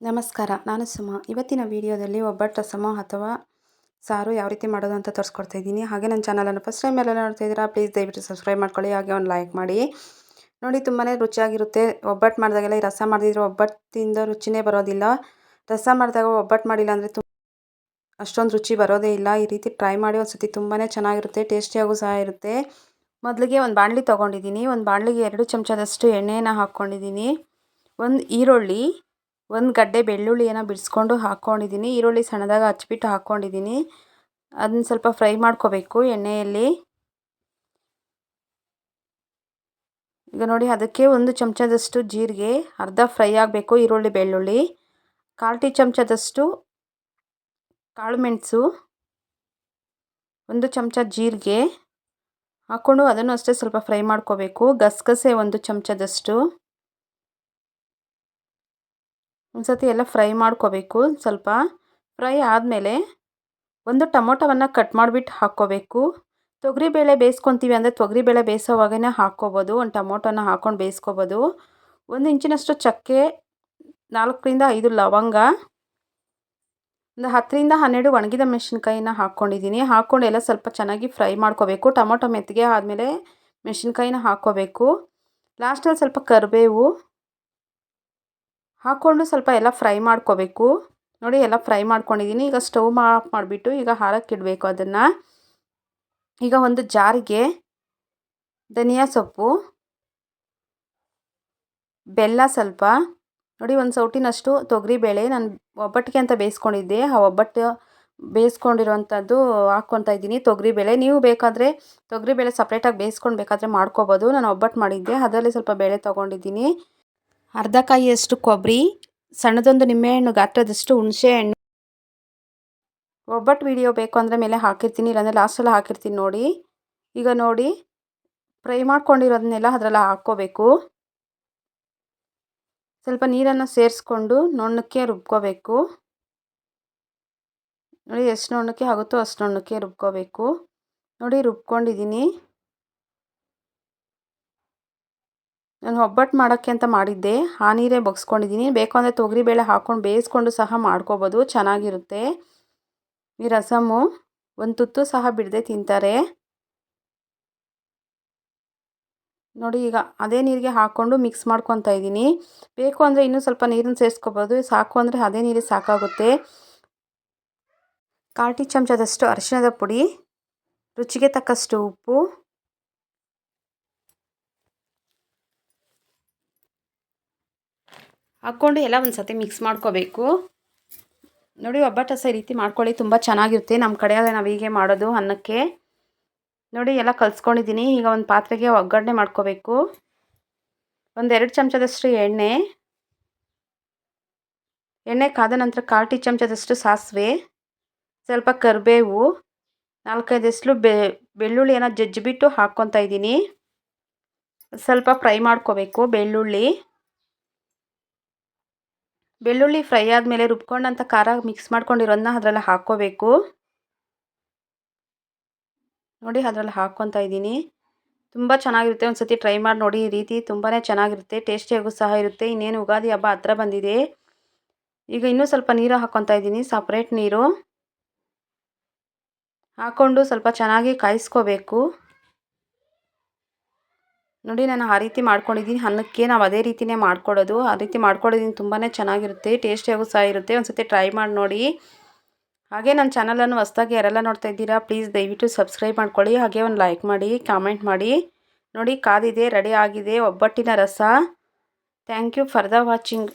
ನಮಸ್ಕಾರ. ನಾನು ಸುಮ. ಇವತ್ತಿನ ವಿಡಿಯೋದಲ್ಲಿ ಒಬ್ಬಟ್ಟು ರಸಮೋ ಅಥವಾ ಸಾರು ಯಾವ ರೀತಿ ಮಾಡೋದು ಅಂತ ತೋರಿಸ್ಕೊಡ್ತಾ ಇದ್ದೀನಿ. ಹಾಗೆ ನನ್ನ ಚಾನಲನ್ನು ಫಸ್ಟ್ ಟೈಮ್ ಎಲ್ಲ ನೋಡ್ತಾ ಇದ್ದೀರಾ ಪ್ಲೀಸ್ ದಯವಿಟ್ಟು ಸಬ್ಸ್ಕ್ರೈಬ್ ಮಾಡ್ಕೊಳ್ಳಿ, ಹಾಗೆ ಒಂದು ಲೈಕ್ ಮಾಡಿ. ನೋಡಿ ತುಂಬಾ ರುಚಿಯಾಗಿರುತ್ತೆ. ಒಬ್ಬಟ್ಟು ಮಾಡಿದಾಗೆಲ್ಲ ಈ ರಸ ಮಾಡಿದ್ರೆ ಒಬ್ಬಟ್ಟಿಂದ ರುಚಿನೇ ಬರೋದಿಲ್ಲ. ರಸ ಮಾಡಿದಾಗ ಒಬ್ಬಟ್ಟು ಮಾಡಿಲ್ಲ ಅಂದರೆ ತುಂಬ ಅಷ್ಟೊಂದು ರುಚಿ ಬರೋದೇ ಇಲ್ಲ. ಈ ರೀತಿ ಟ್ರೈ ಮಾಡಿ ಒಂದು ಸತಿ ತುಂಬಾ ಚೆನ್ನಾಗಿರುತ್ತೆ, ಟೇಸ್ಟಿಯಾಗೂ ಸಹ ಇರುತ್ತೆ. ಮೊದಲಿಗೆ ಒಂದು ಬಾಣಲಿ ತೊಗೊಂಡಿದ್ದೀನಿ. ಒಂದು ಬಾಣಲಿಗೆ ಎರಡು ಚಮಚದಷ್ಟು ಎಣ್ಣೆಯನ್ನು ಹಾಕ್ಕೊಂಡಿದ್ದೀನಿ. ಒಂದು ಈರುಳ್ಳಿ ಒಂದು ಗಡ್ಡೆ ಬೆಳ್ಳುಳ್ಳಿಯನ್ನು ಬಿಡಿಸ್ಕೊಂಡು ಹಾಕ್ಕೊಂಡಿದ್ದೀನಿ ಈರುಳ್ಳಿ ಸಣ್ಣದಾಗಿ ಹಚ್ಬಿಟ್ಟು ಹಾಕ್ಕೊಂಡಿದ್ದೀನಿ ಅದನ್ನ ಸ್ವಲ್ಪ ಫ್ರೈ ಮಾಡ್ಕೋಬೇಕು ಎಣ್ಣೆಯಲ್ಲಿ. ಈಗ ನೋಡಿ ಅದಕ್ಕೆ ಒಂದು ಚಮಚದಷ್ಟು ಜೀರಿಗೆ, ಅರ್ಧ ಫ್ರೈ ಆಗಬೇಕು ಈರುಳ್ಳಿ, ಬೆಳ್ಳುಳ್ಳಿ. ಕಾಲು ಟೀ ಚಮಚದಷ್ಟು ಕಾಳು ಮೆಣಸು, ಒಂದು ಚಮಚ ಜೀರಿಗೆ ಹಾಕ್ಕೊಂಡು ಅದನ್ನು ಅಷ್ಟೇ ಸ್ವಲ್ಪ ಫ್ರೈ ಮಾಡ್ಕೋಬೇಕು. ಗಸಗಸೆ ಒಂದು ಚಮಚದಷ್ಟು. ಒಂದು ಸತಿ ಎಲ್ಲ ಫ್ರೈ ಮಾಡ್ಕೋಬೇಕು, ಸ್ವಲ್ಪ ಫ್ರೈ ಆದಮೇಲೆ ಒಂದು ಟೊಮೊಟೊವನ್ನು ಕಟ್ ಮಾಡಿಬಿಟ್ಟು ಹಾಕ್ಕೋಬೇಕು. ತೊಗರಿಬೇಳೆ ಬೇಯಿಸ್ಕೊತೀವಿ ಅಂದರೆ ತೊಗರಿಬೇಳೆ ಬೇಯಿಸೋವಾಗೇ ಹಾಕ್ಕೋಬೋದು, ಒಂದು ಟೊಮೊಟೊನ ಹಾಕ್ಕೊಂಡು ಬೇಯಿಸ್ಕೋಬೋದು. ಒಂದು ಇಂಚಿನಷ್ಟು ಚಕ್ಕೆ, ನಾಲ್ಕರಿಂದ ಐದು ಲವಂಗ, ಒಂದು ಹತ್ತರಿಂದ ಹನ್ನೆರಡು ಒಣಗಿದ ಮೆಣಸಿನ್ಕಾಯಿನ ಹಾಕ್ಕೊಂಡಿದ್ದೀನಿ. ಹಾಕ್ಕೊಂಡು ಎಲ್ಲ ಸ್ವಲ್ಪ ಚೆನ್ನಾಗಿ ಫ್ರೈ ಮಾಡ್ಕೋಬೇಕು. ಟೊಮೊಟೊ ಮೆತ್ತಿಗೆ ಆದಮೇಲೆ ಮೆಣಸಿನ್ಕಾಯಿನ ಹಾಕ್ಕೋಬೇಕು. ಲಾಸ್ಟಲ್ಲಿ ಸ್ವಲ್ಪ ಕರಿಬೇವು ಹಾಕ್ಕೊಂಡು ಸ್ವಲ್ಪ ಎಲ್ಲ ಫ್ರೈ ಮಾಡ್ಕೋಬೇಕು. ನೋಡಿ ಎಲ್ಲ ಫ್ರೈ ಮಾಡ್ಕೊಂಡಿದ್ದೀನಿ ಈಗ ಸ್ಟವ್ ಆಫ್ ಮಾಡಿಬಿಟ್ಟು ಈಗ ಹಾರಕ್ಕಿಡಬೇಕು ಅದನ್ನು. ಈಗ ಒಂದು ಜಾರಿಗೆ ಧನಿಯಾ ಸೊಪ್ಪು, ಬೆಲ್ಲ ಸ್ವಲ್ಪ. ನೋಡಿ ಒಂದು ಸೌಟಿನಷ್ಟು ತೊಗರಿಬೇಳೆ ನಾನು ಒಬ್ಬಟ್ಟಿಗೆ ಅಂತ ಬೇಯಿಸ್ಕೊಂಡಿದ್ದೆ. ಆ ಒಬ್ಬಟ್ಟು ಬೇಯಿಸ್ಕೊಂಡಿರೋವಂಥದ್ದು ಹಾಕ್ಕೊತಾ ಇದ್ದೀನಿ. ತೊಗರಿಬೇಳೆ ನೀವು ಬೇಕಾದರೆ ತೊಗರಿಬೇಳೆ ಸಪ್ರೇಟಾಗಿ ಬೇಯಿಸ್ಕೊಂಡು ಬೇಕಾದರೆ ಮಾಡ್ಕೋಬೋದು. ನಾನು ಒಬ್ಬಟ್ಟು ಮಾಡಿದ್ದೆ. ಅದರಲ್ಲಿ ಸ್ವಲ್ಪ ಬೇಳೆ ತೊಗೊಂಡಿದ್ದೀನಿ. ಅರ್ಧ ಕಾಯಿಯಷ್ಟು ಕೊಬ್ಬರಿ, ಸಣ್ಣದೊಂದು ನಿಂಬೆಹಣ್ಣು, ಗಾತ್ರದಷ್ಟು ಹುಣಸೆಹಣ್ಣು. ಒಬ್ಬಟ್ಟು ವಿಡಿಯೋ ಬೇಕು ಅಂದರೆ ಮೇಲೆ ಹಾಕಿರ್ತೀನಿ, ಇಲ್ಲಾಂದರೆ ಲಾಸ್ಟಲ್ಲಿ ಹಾಕಿರ್ತೀನಿ ನೋಡಿ. ಈಗ ನೋಡಿ, ಫ್ರೈ ಮಾಡ್ಕೊಂಡಿರೋದನ್ನೆಲ್ಲ ಅದರಲ್ಲಿ ಹಾಕ್ಕೋಬೇಕು. ಸ್ವಲ್ಪ ನೀರನ್ನು ಸೇರಿಸ್ಕೊಂಡು ನುಣ್ಣಕ್ಕೆ ರುಬ್ಕೋಬೇಕು. ನೋಡಿ ಎಷ್ಟು ನುಣ್ಣಕ್ಕೆ ಆಗುತ್ತೋ ಅಷ್ಟು ನುಣ್ಣಕ್ಕೆ ರುಬ್ಕೋಬೇಕು. ನೋಡಿ ರುಬ್ಕೊಂಡಿದ್ದೀನಿ. ನಾನು ಒಬ್ಬಟ್ಟು ಮಾಡೋಕ್ಕೆ ಅಂತ ಮಾಡಿದ್ದೆ. ಆ ನೀರೇ ಬಗ್ಸ್ಕೊಂಡಿದ್ದೀನಿ. ಬೇಕು ಅಂದರೆ ತೊಗರಿಬೇಳೆ ಹಾಕ್ಕೊಂಡು ಬೇಯಿಸ್ಕೊಂಡು ಸಹ ಮಾಡ್ಕೋಬೋದು. ಚೆನ್ನಾಗಿರುತ್ತೆ. ಈ ರಸಮು ಒಂದು ತುತ್ತು ಸಹ ಬಿಡದೆ ತಿಂತಾರೆ. ನೋಡಿ ಈಗ ಅದೇ ನೀರಿಗೆ ಹಾಕ್ಕೊಂಡು ಮಿಕ್ಸ್ ಮಾಡ್ಕೊತಾ ಇದ್ದೀನಿ. ಬೇಕು ಅಂದರೆ ಇನ್ನೂ ಸ್ವಲ್ಪ ನೀರನ್ನು ಸೇರಿಸ್ಕೋಬೋದು. ಸಾಕು ಅಂದರೆ ಅದೇ ನೀರಿಗೆ ಸಾಕಾಗುತ್ತೆ. ಕಾಟಿ ಚಮಚದಷ್ಟು ಅರಿಶಿಣದ ಪುಡಿ, ರುಚಿಗೆ ತಕ್ಕಷ್ಟು ಉಪ್ಪು ಹಾಕ್ಕೊಂಡು ಎಲ್ಲ ಒಂದು ಸತಿ ಮಿಕ್ಸ್ ಮಾಡ್ಕೋಬೇಕು. ನೋಡಿ, ಒಬ್ಬಟ್ಟು ಈ ರೀತಿ ಮಾಡ್ಕೊಳ್ಳಿ, ತುಂಬ ಚೆನ್ನಾಗಿರುತ್ತೆ. ನಮ್ಮ ಕಡೆ ನಾವು ಹೀಗೆ ಮಾಡೋದು ಅನ್ನಕ್ಕೆ. ನೋಡಿ, ಎಲ್ಲ ಕಲಿಸ್ಕೊಂಡಿದ್ದೀನಿ. ಈಗ ಒಂದು ಪಾತ್ರೆಗೆ ಒಗ್ಗರಣೆ ಮಾಡ್ಕೋಬೇಕು. ಒಂದೆರಡು ಚಮಚದಷ್ಟು ಎಣ್ಣೆ. ಎಣ್ಣೆ ಕಾದ ನಂತರ ಕಾಲು ಟೀ ಚಮಚದಷ್ಟು ಸಾಸಿವೆ. ಸ್ವಲ್ಪ ಕರಿಬೇವು. ನಾಲ್ಕೈದಷ್ಟು ಬೆ ಬೆಳ್ಳುಳ್ಳಿಯನ್ನು ಜಜ್ಜಿಬಿಟ್ಟು ಹಾಕ್ಕೊತಾ ಇದ್ದೀನಿ ಸ್ವಲ್ಪ ಫ್ರೈ ಮಾಡ್ಕೋಬೇಕು, ಬೆಳ್ಳುಳ್ಳಿ. ಬೆಳ್ಳುಳ್ಳಿ ಫ್ರೈ ಆದಮೇಲೆ ರುಬ್ಕೊಂಡಂಥ ಖಾರ ಮಿಕ್ಸ್ ಮಾಡ್ಕೊಂಡಿರೋದನ್ನ ಅದರಲ್ಲಿ ಹಾಕ್ಕೋಬೇಕು. ನೋಡಿ ಅದರಲ್ಲಿ ಹಾಕ್ಕೊತಾ ಇದ್ದೀನಿ. ತುಂಬ ಚೆನ್ನಾಗಿರುತ್ತೆ ಒಂದು ಸತಿ ಟ್ರೈ ಮಾಡಿ ನೋಡಿ. ಈ ರೀತಿ ತುಂಬಾ ಚೆನ್ನಾಗಿರುತ್ತೆ, ಟೇಸ್ಟಿಯಾಗೂ ಸಹ ಇರುತ್ತೆ. ಇನ್ನೇನು ಯುಗಾದಿ ಹಬ್ಬ ಹತ್ರ ಬಂದಿದೆ. ಈಗ ಇನ್ನೂ ಸ್ವಲ್ಪ ನೀರು ಹಾಕ್ಕೊತಾ ಇದ್ದೀನಿ ಸಪ್ರೇಟ್ ನೀರು. ಹಾಕ್ಕೊಂಡು ಸ್ವಲ್ಪ ಚೆನ್ನಾಗಿ ಕಾಯಿಸ್ಕೋಬೇಕು. ನೋಡಿ, ನಾನು ಆ ರೀತಿ ಮಾಡ್ಕೊಂಡಿದ್ದೀನಿ. ಅನ್ನಕ್ಕೆ ನಾವು ಅದೇ ರೀತಿಯೇ ಮಾಡ್ಕೊಡೋದು. ಆ ರೀತಿ ಮಾಡ್ಕೊಳ್ಳೋದ್ರಿಂದ ತುಂಬಾ ಚೆನ್ನಾಗಿರುತ್ತೆ. ಟೇಸ್ಟಿಯಾಗೂ ಸಹ ಇರುತ್ತೆ. ಒಂದು ಸತಿ ಟ್ರೈ ಮಾಡಿ ನೋಡಿ. ಹಾಗೆ ನನ್ನ ಚಾನಲನ್ನು ಹೊಸ್ದಾಗಿ ಯಾರೆಲ್ಲ ನೋಡ್ತಾ ಇದ್ದೀರಾ ಪ್ಲೀಸ್ ದಯವಿಟ್ಟು ಸಬ್ಸ್ಕ್ರೈಬ್ ಮಾಡ್ಕೊಳ್ಳಿ. ಹಾಗೆ ಒಂದು ಲೈಕ್ ಮಾಡಿ ಕಾಮೆಂಟ್ ಮಾಡಿ. ನೋಡಿ, ಕಾದಿದೆ ರೆಡಿ ಆಗಿದೆ, ಒಬ್ಬಟ್ಟಿನ ರಸ. Thank you for the watching